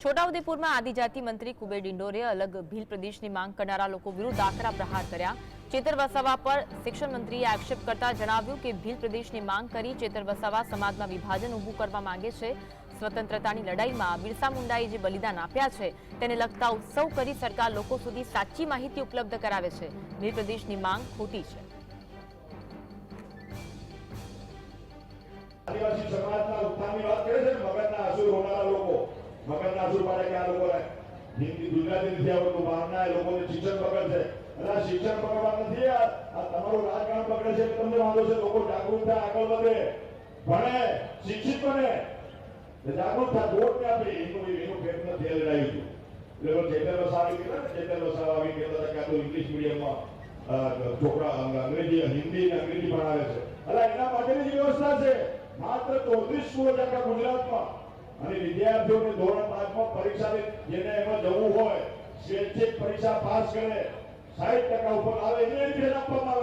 છોટાઉદેપુરમાં આદિજાતિ મંત્રી કુબેર ડિંડોરે અલગ ભીલ પ્રદેશની માંગ કરનારા લોકો વિરુદ્ધ આકરા પ્રહાર કર્યા. ચેતર વસાવા પર શિક્ષણ મંત્રીએ આક્ષેપ કરતા જણાવ્યું કે ભીલ પ્રદેશની માંગ કરી ચેતર વસાવા સમાજમાં વિભાજન ઊભું કરવા માંગે છે. સ્વતંત્રતાની લડાઈમાં બિરસા મુંડાએ જે બલિદાન આપ્યા છે તેને લગતા ઉત્સવ કરી સરકાર લોકો સુધી સાચી માહિતી ઉપલબ્ધ કરાવે છે. ભીલ પ્રદેશની માંગ ખોટી છે. આદિવાસી સમાજના ઉત્થાનની વાત કરે છે મગજના અસુર હોનારા લોકો. અસુર કે આ લોકોને હિન્દી ગુજરાતી નથી આવડતું બહારના એ લોકોને શિક્ષણ પકડ છે અને શિક્ષણ પકડવા નથી આ તમારું રાજકારણ પકડે છે તમને વાંધો છે? લોકો જાગૃત થાય, આગળ વધે. ભણે, શિક્ષિત બને. એટલે જાગૃત થાય, વોટ આપે. એનું એનું પેટ નથી લડાયું હતું. એટલે ચેતર વસાવી કહેતા ચેતન વસાવી કહેતા હતા કે તો ઇંગ્લિશ મીડિયમમાં છોકરા અંગ્રેજી, હિન્દી અને અંગ્રેજી ભણાવે છે. એટલે એના માટેની વ્યવસ્થા છે. માત્ર ચોત્રીસ સ્કૂલો ટકા ગુજરાતમાં. અને વિદ્યાર્થીઓને ધોરણ પાંચમાં પરીક્ષા જેને એમાં જવું હોય સ્વૈચ્છિક પરીક્ષા પાસ કરે સાહીઠ ટકા ઉપર આવે, એને એડમિશન આપવામાં